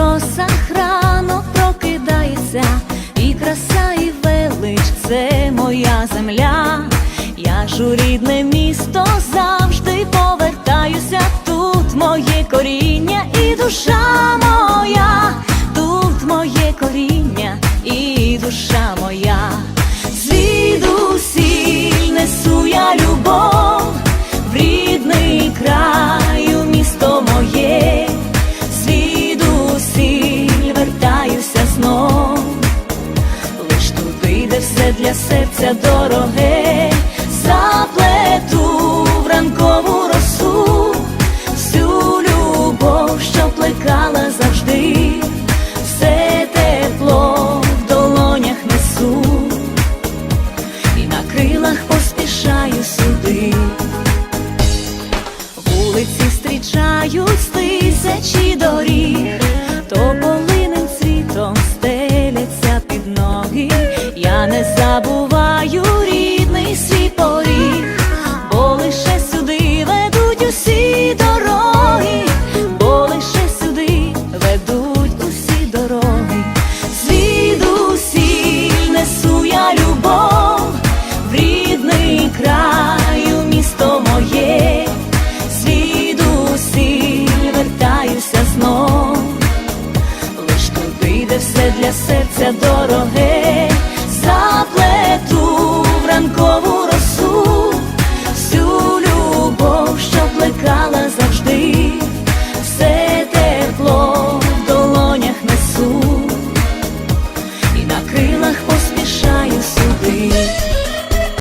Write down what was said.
росах рано прокидається, і краса, і велич це моя земля, я ж у рідне місто завжди повертаюся. Тут моє коріння і душа моя, тут моє коріння і душа моя. серце дороге, заплету в ранкову росу, всю любов, що плекала завжди, все тепло в долонях несу, і на крилах поспішаю сюди, вулиці стрічають тисячі доріг. знайде все для серця дороге.